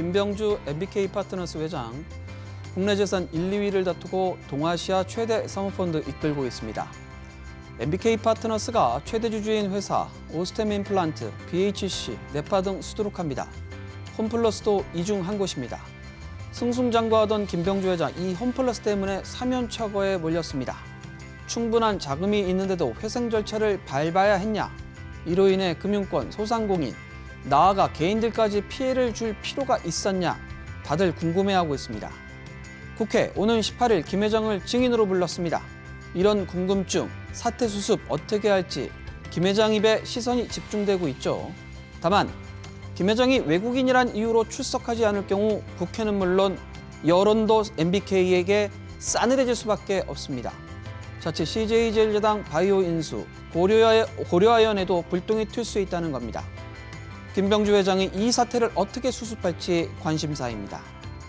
김병주 MBK 파트너스 회장, 국내 재산 1, 2위를 다투고 동아시아 최대 사모펀드 이끌고 있습니다. MBK 파트너스가 최대 주주인 회사 오스템 임플란트, BHC, 네파 등 수두룩합니다. 홈플러스도 이중 한 곳입니다. 승승장구하던 김병주 회장 이 홈플러스 때문에 사면 처거에 몰렸습니다. 충분한 자금이 있는데도 회생 절차를 밟아야 했냐? 이로 인해 금융권, 소상공인, 나아가 개인들까지 피해를 줄 필요가 있었냐? 다들 궁금해하고 있습니다. 국회 오는 18일 김 회장을 증인으로 불렀습니다. 이런 궁금증, 사태 수습 어떻게 할지 김 회장 입에 시선이 집중되고 있죠. 다만 김 회장이 외국인이란 이유로 출석하지 않을 경우 국회는 물론 여론도 MBK에게 싸늘해질 수밖에 없습니다. 자칫 CJ제일야당 바이오 인수 고려하, 고려하연에도 불똥이 튈 수 있다는 겁니다. 김병주 회장이 이 사태를 어떻게 수습할지 관심사입니다.